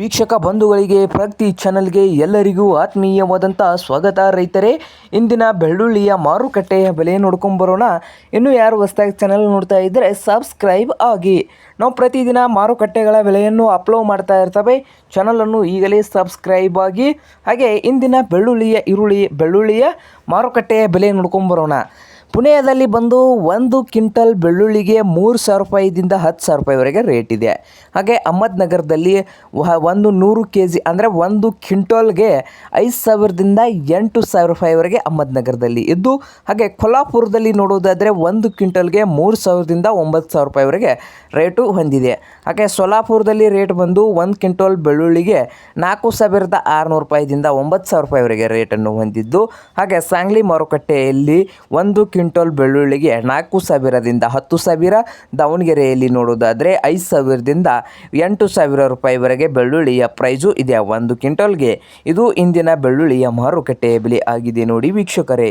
ವೀಕ್ಷಕ ಬಂಧುಗಳಿಗೆ, ಪ್ರಗತಿ ಚಾನಲ್ಗೆ ಎಲ್ಲರಿಗೂ ಆತ್ಮೀಯವಾದಂಥ ಸ್ವಾಗತ. ರೈತರೇ, ಇಂದಿನ ಬೆಳ್ಳುಳ್ಳಿಯ ಮಾರುಕಟ್ಟೆಯ ಬೆಲೆ ನೋಡ್ಕೊಂಬರೋಣ ಇನ್ನು ಯಾರು ಹೊಸದಾಗಿ ಚಾನಲ್ ನೋಡ್ತಾ ಇದ್ದರೆ ಸಬ್ಸ್ಕ್ರೈಬ್ ಆಗಿ. ನಾವು ಪ್ರತಿದಿನ ಮಾರುಕಟ್ಟೆಗಳ ಬೆಲೆಯನ್ನು ಅಪ್ಲೋಡ್ ಮಾಡ್ತಾ ಇರ್ತವೆ. ಚಾನಲನ್ನು ಈಗಲೇ ಸಬ್ಸ್ಕ್ರೈಬ್ ಆಗಿ. ಹಾಗೆ ಇಂದಿನ ಬೆಳ್ಳುಳ್ಳಿಯ, ಈರುಳ್ಳಿ ಬೆಳ್ಳುಳ್ಳಿಯ ಮಾರುಕಟ್ಟೆಯ ಬೆಲೆ ನೋಡ್ಕೊಂಬರೋಣ ಪುಣೆಯಲ್ಲಿ ಬಂದು ಒಂದು ಕ್ವಿಂಟಲ್ ಬೆಳ್ಳುಳ್ಳಿಗೆ ಮೂರು ಸಾವಿರ ರೂಪಾಯಿದಿಂದ ಹತ್ತು ಸಾವಿರ ರೂಪಾಯಿವರೆಗೆ ರೇಟ್ ಇದೆ. ಹಾಗೆ ಅಹಮದ್ನಗರದಲ್ಲಿ ಒಂದು ನೂರು ಕೆ ಜಿ ಅಂದರೆ ಒಂದು ಕ್ವಿಂಟಲ್ಗೆ ಐದು ಸಾವಿರದಿಂದ ಎಂಟು ಸಾವಿರ ರೂಪಾಯಿವರೆಗೆ ಅಹಮದ್ನಗರದಲ್ಲಿ ಇದ್ದು, ಹಾಗೆ ಕೊಲ್ಲಾಪುರದಲ್ಲಿ ನೋಡೋದಾದರೆ ಒಂದು ಕ್ವಿಂಟಲ್ಗೆ ಮೂರು ಸಾವಿರದಿಂದ ಒಂಬತ್ತು ಸಾವಿರ ರೂಪಾಯಿವರೆಗೆ ರೇಟು ಹೊಂದಿದೆ. ಹಾಗೆ ಸೊಲಾಪುರದಲ್ಲಿ ರೇಟ್ ಬಂದು ಒಂದು ಕ್ವಿಂಟಲ್ ಬೆಳ್ಳುಳ್ಳಿಗೆ ನಾಲ್ಕು ಸಾವಿರದ ಆರುನೂರು ರೂಪಾಯಿದಿಂದ ಒಂಬತ್ತು ಸಾವಿರ ರೂಪಾಯಿವರೆಗೆ ರೇಟನ್ನು ಹೊಂದಿದ್ದು, ಹಾಗೆ ಸಾಂಗ್ಲಿ ಮಾರುಕಟ್ಟೆಯಲ್ಲಿ ಒಂದು ಕ್ವಿಂಟಲ್ ಬೆಳ್ಳುಳ್ಳಿಗೆ ನಾಲ್ಕು ಸಾವಿರದಿಂದ ಹತ್ತು ಸಾವಿರ. ದಾವಣಗೆರೆಯಲ್ಲಿ ನೋಡೋದಾದರೆ ಐದು ಸಾವಿರದಿಂದ ಎಂಟು ಸಾವಿರ ರೂಪಾಯಿವರೆಗೆ ಬೆಳ್ಳುಳ್ಳಿಯ ಪ್ರೈಸು ಇದೆ ಒಂದು ಕ್ವಿಂಟಲ್ಗೆ. ಇದು ಇಂದಿನ ಬೆಳ್ಳುಳ್ಳಿಯ ಮಾರುಕಟ್ಟೆಯ ಬೆಲೆ ಆಗಿದೆ ನೋಡಿ ವೀಕ್ಷಕರೇ.